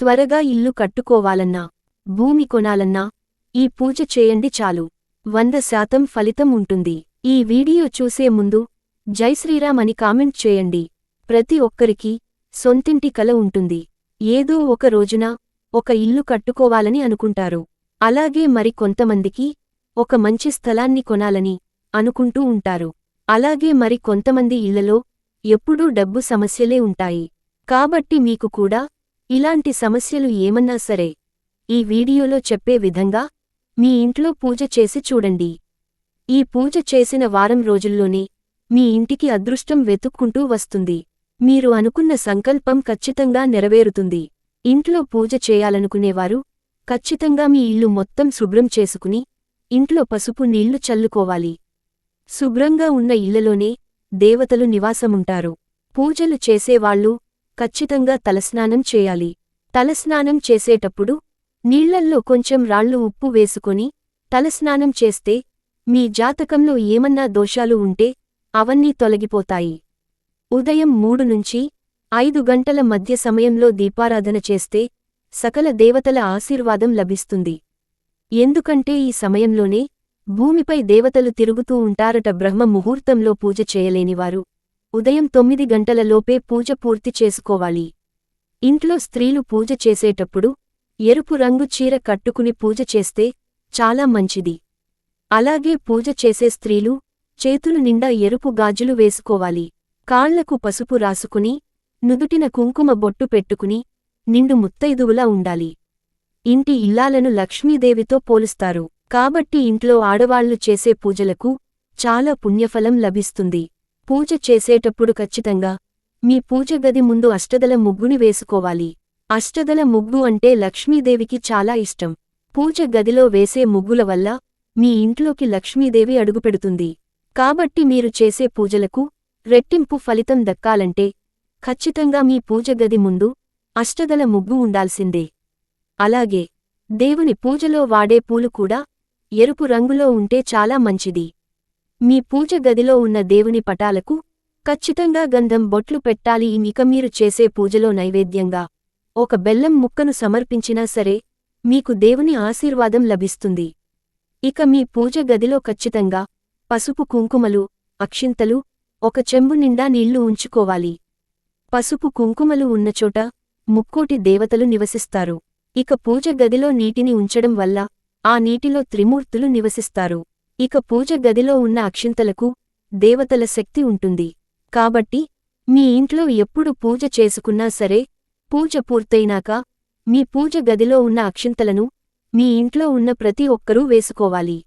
త్వరగా ఇల్లు కట్టుకోవాలన్నా భూమి కొనాలన్నా ఈ పూజ చేయండి చాలు. వంద శాతం ఫలితం ఉంటుంది. ఈ వీడియో చూసే ముందు జై శ్రీరామ్ అని కామెంట్ చేయండి. ప్రతి ఒక్కరికి సొంతింటి కల ఉంటుంది. ఏదో ఒక రోజున ఒక ఇల్లు కట్టుకోవాలని అనుకుంటారు. అలాగే మరి కొంతమందికి ఒక మంచి స్థలాన్ని కొనాలని అనుకుంటూ ఉంటారు. అలాగే మరి కొంతమంది ఇళ్ళలో ఎప్పుడూ డబ్బు సమస్యలే ఉంటాయి. కాబట్టి మీకు కూడా ఇలాంటి సమస్యలు ఏమన్నా సరే ఈ వీడియోలో చెప్పే విధంగా మీ ఇంట్లో పూజ చేసి చూడండి. ఈ పూజ చేసిన వారం రోజుల్లోనే మీ ఇంటికి అదృష్టం వెతుక్కుంటూ వస్తుంది. మీరు అనుకున్న సంకల్పం ఖచ్చితంగా నెరవేరుతుంది. ఇంట్లో పూజ చేయాలనుకునేవారు ఖచ్చితంగా మీ ఇల్లు మొత్తం శుభ్రం చేసుకుని ఇంట్లో పసుపు నీళ్ళు చల్లుకోవాలి. శుభ్రంగా ఉన్న ఇళ్ళలోనే దేవతలు నివాసముంటారు. పూజలు చేసేవాళ్ళు ఖచ్చితంగా తలస్నానం చేయాలి. తలస్నానం చేసేటప్పుడు నీళ్ళల్లో కొంచెం రాళ్ళు ఉప్పు వేసుకొని తలస్నానం చేస్తే మీ జాతకంలో ఏమన్నా దోషాలు ఉంటే అవన్నీ తొలగిపోతాయి. ఉదయం మూడు నుంచి ఐదు గంటల మధ్య సమయంలో దీపారాధన చేస్తే సకల దేవతల ఆశీర్వాదం లభిస్తుంది. ఎందుకంటే ఈ సమయంలోనే భూమిపై దేవతలు తిరుగుతూ ఉంటారట బ్రహ్మ ముహూర్తంలో పూజ చేయలేనివారు. ఉదయం తొమ్మిది గంటలలోపే పూజ పూర్తి చేసుకోవాలి. ఇంట్లో స్త్రీలు పూజ చేసేటప్పుడు ఎరుపు రంగు చీర కట్టుకుని పూజ చేస్తే చాలా మంచిది. అలాగే పూజ చేసే స్త్రీలు చేతులు నిండా ఎరుపు గాజులు వేసుకోవాలి. కాళ్ళకు పసుపు రాసుకుని నుదుటిన కుంకుమ బొట్టు పెట్టుకుని నిండు ముత్తైదువులా ఉండాలి. ఇంటి ఇల్లాలను లక్ష్మీదేవితో పోలుస్తారు. కాబట్టి ఇంట్లో ఆడవాళ్ళు చేసే పూజలకు చాలా పుణ్యఫలం లభిస్తుంది. పూజ చేసేటప్పుడు ఖచ్చితంగా మీ పూజ గది ముందు అష్టదల ముగ్గుని వేసుకోవాలి. అష్టదల ముగ్గు అంటే లక్ష్మీదేవికి చాలా ఇష్టం. పూజ గదిలో వేసే ముగ్గుల వల్ల మీ ఇంట్లోకి లక్ష్మీదేవి అడుగుపెడుతుంది. కాబట్టి మీరు చేసే పూజలకు రెట్టింపు ఫలితం దక్కాలంటే ఖచ్చితంగా మీ పూజ గది ముందు అష్టదల ముగ్గు ఉండాల్సిందే. అలాగే దేవుని పూజలో వాడే పూలు కూడా ఎరుపు రంగులో ఉంటే చాలా మంచిది. మీ పూజ గదిలో ఉన్న దేవుని పటాలకు ఖచ్చితంగా గంధం బొట్లు పెట్టాలి. ఇక మీరు చేసే పూజలో నైవేద్యంగా ఒక బెల్లం ముక్కను సమర్పించినా సరే మీకు దేవుని ఆశీర్వాదం లభిస్తుంది. ఇక మీ పూజ గదిలో ఖచ్చితంగా పసుపు కుంకుమలు అక్షింతలు ఒక చెంబు నిండా నీళ్ళు ఉంచుకోవాలి. పసుపు కుంకుమలు ఉన్నచోట ముక్కోటి దేవతలు నివసిస్తారు. ఇక పూజ గదిలో నీటిని ఉంచడం వల్ల ఆ నీటిలో త్రిమూర్తులు నివసిస్తారు. ఇక పూజ గదిలో ఉన్న అక్షింతలకు దేవతల శక్తి ఉంటుంది. కాబట్టి మీ ఇంట్లో ఎప్పుడు పూజ చేసుకున్నా సరే పూజ పూర్తయినాక మీ పూజ గదిలో ఉన్న అక్షింతలను మీ ఇంట్లో ఉన్న ప్రతి ఒక్కరూ వేసుకోవాలి.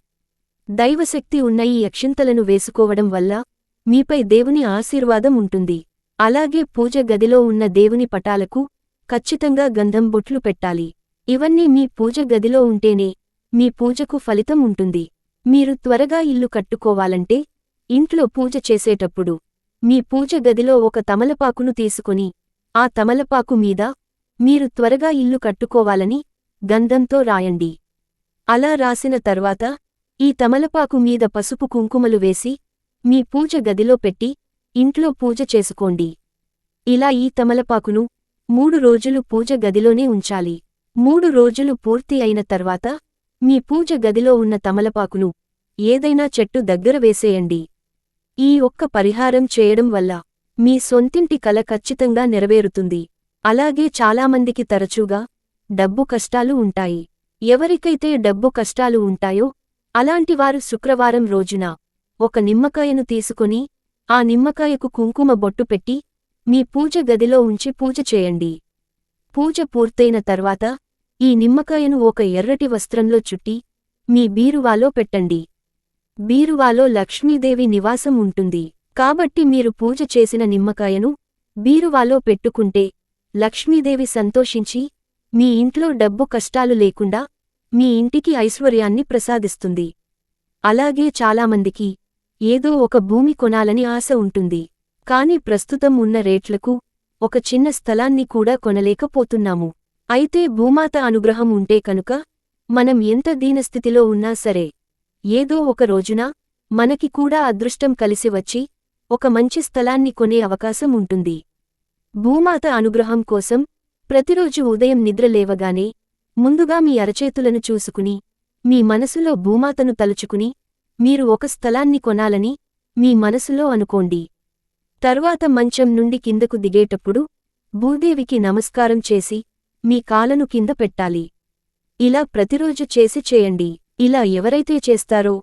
దైవశక్తి ఉన్న ఈ అక్షింతలను వేసుకోవడం వల్ల మీపై దేవుని ఆశీర్వాదం ఉంటుంది. అలాగే పూజ గదిలో ఉన్న దేవుని పటాలకు ఖచ్చితంగా గంధం బొట్లు పెట్టాలి. ఇవన్నీ మీ పూజ గదిలో ఉంటేనే మీ పూజకు ఫలితం ఉంటుంది. మీరు త్వరగా ఇల్లు కట్టుకోవాలంటే ఇంట్లో పూజ చేసేటప్పుడు మీ పూజ గదిలో ఒక తమలపాకును తీసుకుని ఆ తమలపాకు మీద మీరు త్వరగా ఇల్లు కట్టుకోవాలని గంధంతో రాయండి. అలా రాసిన తర్వాత ఈ తమలపాకు మీద పసుపు కుంకుమలు వేసి మీ పూజ గదిలో పెట్టి ఇంట్లో పూజ చేసుకోండి. ఇలా ఈ తమలపాకును మూడు రోజులు పూజ గదిలోనే ఉంచాలి. మూడు రోజులు పూర్తి అయిన తర్వాత మీ పూజ గదిలో ఉన్న తమలపాకును ఏదైనా చెట్టు దగ్గర వేసేయండి. ఈ ఒక్క పరిహారం చేయడం వల్ల మీ సొంతింటి కల ఖచ్చితంగా నెరవేరుతుంది. అలాగే చాలామందికి తరచుగా డబ్బు కష్టాలు ఉంటాయి. ఎవరికైతే డబ్బు కష్టాలు ఉంటాయో అలాంటివారు శుక్రవారం రోజున ఒక నిమ్మకాయను తీసుకుని ఆ నిమ్మకాయకు కుంకుమ బొట్టు పెట్టి మీ పూజ గదిలో ఉంచి పూజ చేయండి. పూజ పూర్తయిన తర్వాత ఈ నిమ్మకాయను ఒక ఎర్రటి వస్త్రంలో చుట్టి మీ బీరువాలో పెట్టండి. బీరువాలో లక్ష్మీదేవి నివాసం ఉంటుంది. కాబట్టి మీరు పూజ చేసిన నిమ్మకాయను బీరువాలో పెట్టుకుంటే లక్ష్మీదేవి సంతోషించి మీ ఇంట్లో డబ్బు కష్టాలు లేకుండా మీ ఇంటికి ఐశ్వర్యాన్ని ప్రసాదిస్తుంది. అలాగే చాలామందికి ఏదో ఒక భూమి కొనాలని ఆశ ఉంటుంది. కాని ప్రస్తుతం ఉన్న రేట్లకు ఒక చిన్న స్థలాన్ని కూడా కొనలేకపోతున్నాము. అయితే భూమాత అనుగ్రహం ఉంటే కనుక మనం ఎంత దీనస్థితిలో ఉన్నా సరే ఏదో ఒక రోజున మనకి కూడా అదృష్టం కలిసి వచ్చి ఒక మంచి స్థలాన్ని కొనే అవకాశం ఉంటుంది. భూమాత అనుగ్రహం కోసం ప్రతిరోజు ఉదయం నిద్ర లేవగానే ముందుగా మీ అరచేతులను చూసుకుని మీ మనసులో భూమాతను తలుచుకుని మీరు ఒక స్థలాన్ని కొనాలని మీ మనసులో అనుకోండి. తరువాత మంచం నుండి కిందకు దిగేటప్పుడు భూదేవికి నమస్కారం చేసి మీ కాలను కింద పెట్టాలి. ఇలా ప్రతిరోజు చేసి చేయండి. ఇలా ఎవరైతే చేస్తారో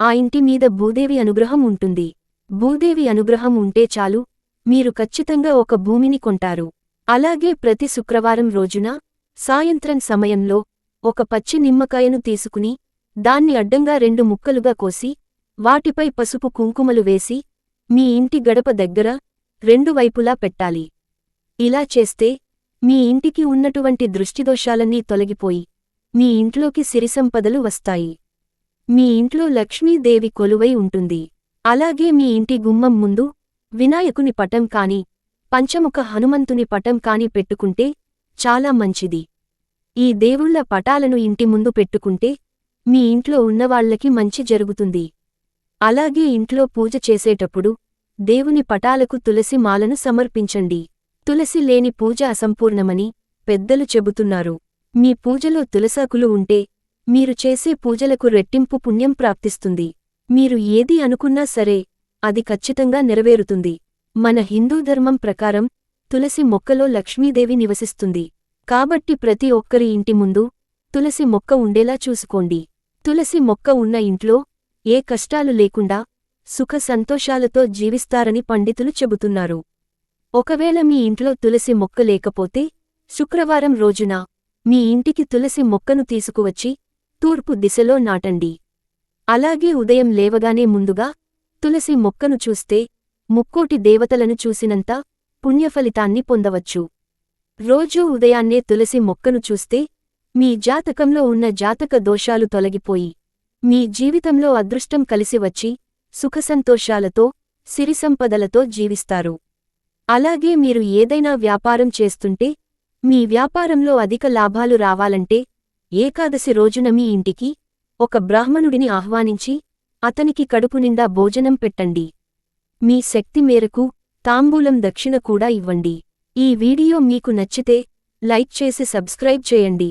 ఆ ఇంటి మీద భూదేవి అనుగ్రహం ఉంటుంది. భూదేవి అనుగ్రహం ఉంటే చాలు మీరు ఖచ్చితంగా ఒక భూమిని కొంటారు. అలాగే ప్రతి శుక్రవారం రోజున సాయంత్రం సమయంలో ఒక పచ్చి నిమ్మకాయను తీసుకుని దాన్ని అడ్డంగా రెండు ముక్కలుగా కోసి వాటిపై పసుపు కుంకుమలు వేసి మీ ఇంటి గడప దగ్గర రెండు వైపులా పెట్టాలి. ఇలా చేస్తే మీ ఇంటికి ఉన్నటువంటి దృష్టిదోషాలన్నీ తొలగిపోయి మీ ఇంట్లోకి సిరిసంపదలు వస్తాయి. మీ ఇంట్లో లక్ష్మీదేవి కొలువై ఉంటుంది. అలాగే మీ ఇంటి గుమ్మం ముందు వినాయకుని పటం కాని పంచముఖ హనుమంతుని పటం కాని పెట్టుకుంటే చాలా మంచిది. ఈ దేవుళ్ళ పటాలను ఇంటి ముందు పెట్టుకుంటే మీ ఇంట్లో ఉన్నవాళ్ళకి మంచి జరుగుతుంది. అలాగే ఇంట్లో పూజ చేసేటప్పుడు దేవుని పటాలకు తులసి మాలను సమర్పించండి. తులసి లేని పూజ అసంపూర్ణమని పెద్దలు చెబుతున్నారు. మీ పూజలో తులసాకులు ఉంటే మీరు చేసే పూజలకు రెట్టింపు పుణ్యం ప్రాప్తిస్తుంది. మీరు ఏది అనుకున్నా సరే అది ఖచ్చితంగా నెరవేరుతుంది. మన హిందూ ధర్మం ప్రకారం తులసి మొక్కలో లక్ష్మీదేవి నివసిస్తుంది. కాబట్టి ప్రతి ఒక్కరి ఇంటి ముందు తులసి మొక్క ఉండేలా చూసుకోండి. తులసి మొక్క ఉన్న ఇంట్లో ఏ కష్టాలు లేకుండా సుఖ సంతోషాలతో జీవిస్తారని పండితులు చెబుతున్నారు. ఒకవేళ మీ ఇంట్లో తులసి మొక్క లేకపోతే శుక్రవారం రోజున మీ ఇంటికి తులసి మొక్కను తీసుకువచ్చి తూర్పు దిశలో నాటండి. అలాగే ఉదయం లేవగానే ముందుగా తులసి మొక్కను చూస్తే ముక్కోటి దేవతలను చూసినంత పుణ్యఫలితాన్ని పొందవచ్చు. రోజూ ఉదయాన్నే తులసి మొక్కను చూస్తే మీ జాతకంలో ఉన్న జాతక దోషాలు తొలగిపోయి మీ జీవితంలో అదృష్టం కలిసి వచ్చి సుఖసంతోషాలతో సిరిసంపదలతో జీవిస్తారు. అలాగే మీరు ఏదైనా వ్యాపారం చేస్తుంటే మీ వ్యాపారంలో అధిక లాభాలు రావాలంటే ఏకాదశి రోజున మీ ఇంటికి ఒక బ్రాహ్మణుడిని ఆహ్వానించి అతనికి కడుపు నిండా భోజనం పెట్టండి. మీ శక్తి మేరకు తాంబూలం దక్షిణ కూడా ఇవ్వండి. ఈ వీడియో మీకు నచ్చితే లైక్ చేసి సబ్స్క్రైబ్ చేయండి.